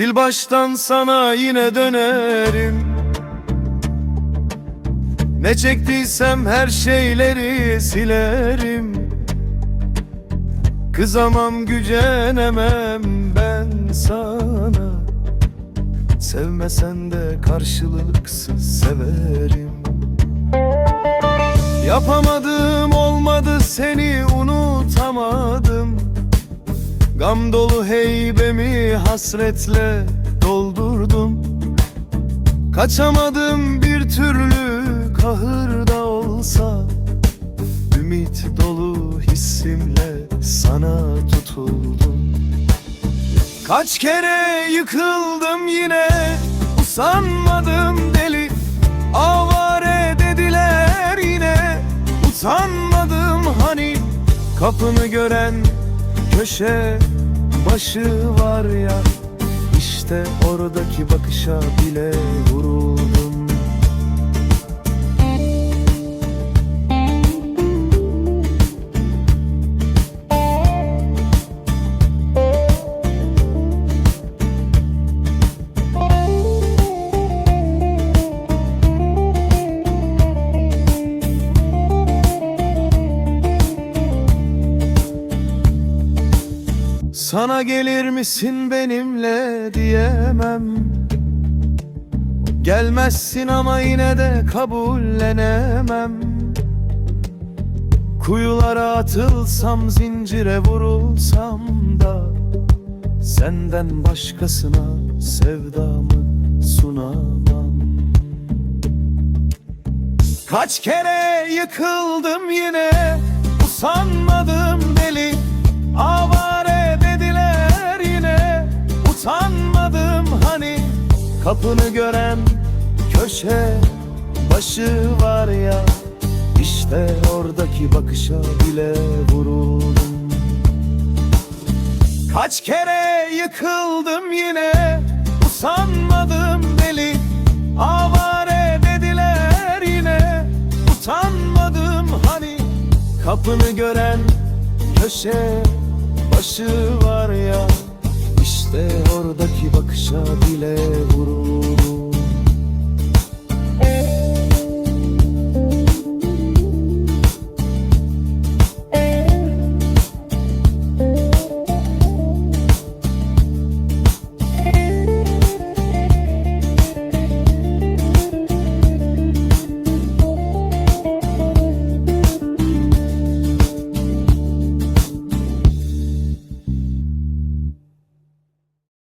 Sil baştan sana yine dönerim. Ne çektiysem her şeyleri silerim. Kızamam gücenemem ben sana. Sevmesen de karşılıksız severim. Yapamadım olmadı seni unutamadım Gam dolu heybemi hasretle doldurdum. Kaçamadım bir türlü kahırda olsa. Ümit dolu hissimle sana tutuldum. Kaç kere yıkıldım yine Usanmadım deli. Avare dediler yine Utanmadım hani. Kapını gören köşe başı var ya İşte oradaki bakışa bile vuruldum Sana gelir misin benimle diyemem. Gelmezsin ama yine de kabullenemem. Kuyulara atılsam zincire vurulsam da Senden başkasına sevdamı sunamam. Kaç kere yıkıldım yine Usanmadım deli. Avare Kapını gören köşe başı var ya İşte oradaki bakışa bile vuruldum Kaç kere yıkıldım yine Usanmadım deli. Avare dediler yine Utanmadım hani. Kapını gören köşe başı var işte oradaki bakışa bile vurulur.